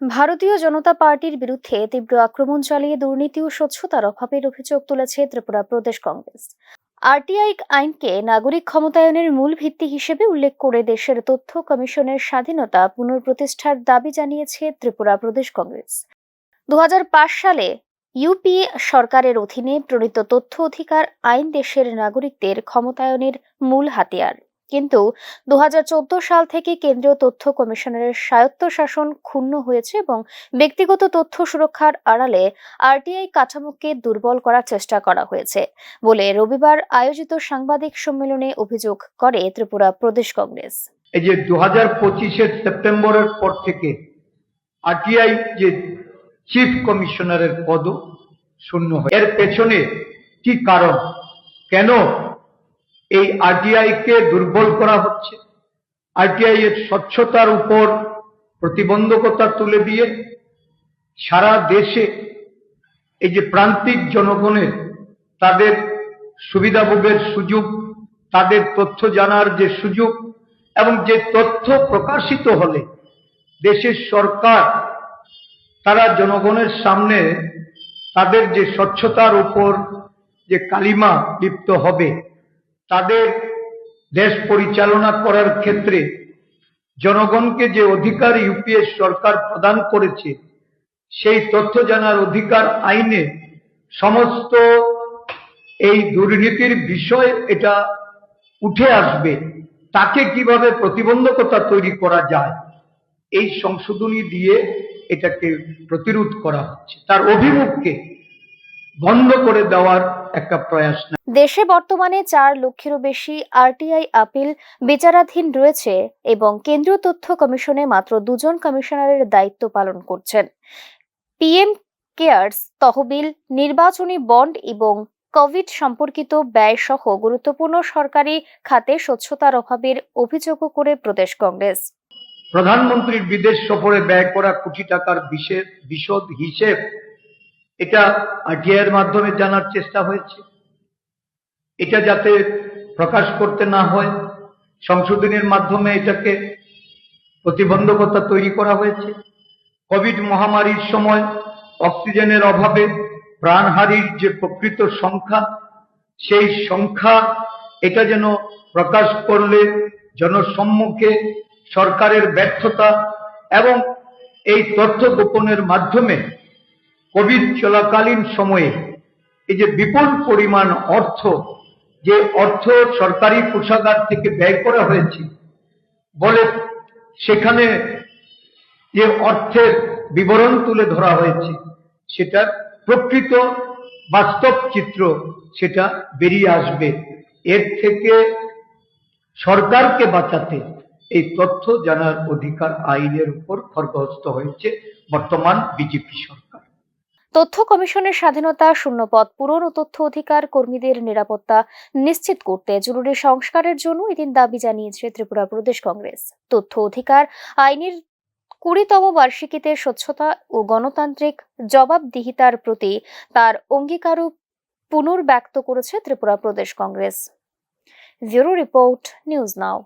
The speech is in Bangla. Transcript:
ভারতীয় জনতা পার্টির বিরুদ্ধে তীব্র আক্রমণ চালিয়ে দুর্নীতি ও স্বচ্ছতার অভাবের অভিযোগ তুলেছে ত্রিপুরা প্রদেশ কংগ্রেস। আরটিআই আইনকে নাগরিক ক্ষমতায়নের মূল ভিত্তি হিসেবে উল্লেখ করে দেশের তথ্য কমিশনের স্বাধীনতা পুনঃপ্রতিষ্ঠার দাবি জানিয়েছে ত্রিপুরা প্রদেশ কংগ্রেস। দু হাজার পাঁচ সালে ইউপি সরকারের অধীনে প্রণীত তথ্য অধিকার আইন দেশের নাগরিকদের ক্ষমতায়নের মূল হাতিয়ার। কিন্তু দু হাজার চোদ্দ সাল থেকে কেন্দ্রীয় তথ্য কমিশনের স্বায়ত্তশাসন ক্ষুণ্ণ হয়েছে এবং ব্যক্তিগত তথ্য সুরক্ষার আড়ালে আরটিআই কাঠামোকে দুর্বল করার চেষ্টা করা হয়েছে বলে রবিবার আয়োজিত সাংবাদিক সম্মেলনে অভিযোগ করে ত্রিপুরা প্রদেশ কংগ্রেস। এই যে দু হাজার পঁচিশের সেপ্টেম্বরের পর থেকে আরটিআই যে চিফ কমিশনারের পদ শূন্য হয়। এর পেছনে কি কারণ? কেন এই আরটিআই কে দুর্বল করা হচ্ছে। আরটিআই এর স্বচ্ছতার উপর প্রতিবন্ধকতা তুলে দিয়ে সারা দেশে এই যে প্রান্তিক জনগণের তাদের সুবিধাভোগের সুযোগ, তাদের তথ্য জানার যে সুযোগ এবং যে তথ্য প্রকাশিত হলে দেশের সরকার, তারা জনগণের সামনে তাদের যে স্বচ্ছতার উপর যে কালিমা লিপ্ত হবে তাদের দেশ পরিচালনা করার ক্ষেত্রে জনগণকে যে অধিকার ইউপিএ সরকার প্রদান করেছে, সেই তথ্য জানার অধিকার আইনে সমস্ত এই দুর্নীতির বিষয় এটা উঠে আসবে। তাকে কীভাবে প্রতিবন্ধকতা তৈরি করা যায়, এই সংশোধনী দিয়ে এটাকে প্রতিরোধ করা হচ্ছে। তার অভিমুখকে বন্ধ করে দেওয়ার একটা প্রয়াস না। দেশে বর্তমানে চার লক্ষেরও বেশি আরটিআই আপিল বিচারাধীন রয়েছে এবং কেন্দ্রীয় তথ্য কমিশনে মাত্র দুজন কমিশনারের দায়িত্ব পালন করছেন। পিএম কেয়ার্স তহবিল নির্বাচনী বন্ড এবং কোভিড সম্পর্কিত ব্যয় সহ গুরুত্বপূর্ণ সরকারি খাতে স্বচ্ছতার অভাবের অভিযোগও করে প্রদেশ কংগ্রেস। প্রধানমন্ত্রীর বিদেশ সফরে ব্যয় করা কোটি টাকার বিশেষ বিশদ হিসেব এটা আরটিআই এর মাধ্যমে জানার চেষ্টা হয়েছে। এটা যাতে প্রকাশ করতে না হয়, সংশোধনের মাধ্যমে এটাকে প্রতিবন্ধকতা তৈরি করা হয়েছে। কোভিড মহামারীর সময় অক্সিজেনের অভাবে প্রাণহারির যে প্রকৃত সংখ্যা, সেই সংখ্যা, এটা যেন প্রকাশ করলে জনসম্মুখে সরকারের ব্যর্থতা এবং এই তথ্য গোপনের মাধ্যমে কোভিড চলাকালীন সময়ে এই যে বিপুল পরিমাণ অর্থ, যে অর্থ সরকারি কোষাগার থেকে ব্যয় করা হয়েছে, বলে সেখানে যে অর্থের বিবরণ তুলে ধরা হয়েছে সেটার প্রকৃত বাস্তব চিত্র, সেটা বেরিয়ে আসবে। এর থেকে সরকারকে বাঁচাতে এই তথ্য জানার অধিকার আইনের উপর খর্গহস্ত হয়েছে বর্তমান বিজেপি সরকার। তথ্য কমিশনের স্বাধীনতা শূন্যপদ পূরণ ও তথ্য অধিকার কর্মীদের নিরাপত্তা নিশ্চিত করতে জরুরি সংস্কারের জন্য এদিন দাবি জানিয়েছে ত্রিপুরা প্রদেশ কংগ্রেস। তথ্য অধিকার আইনের কুড়িতম বার্ষিকীতে স্বচ্ছতা ও গণতান্ত্রিক জবাবদিহিতার প্রতি তার অঙ্গীকারও পুনর্ব্যক্ত করেছে Tripura Pradesh Congress. Bureau report, news now.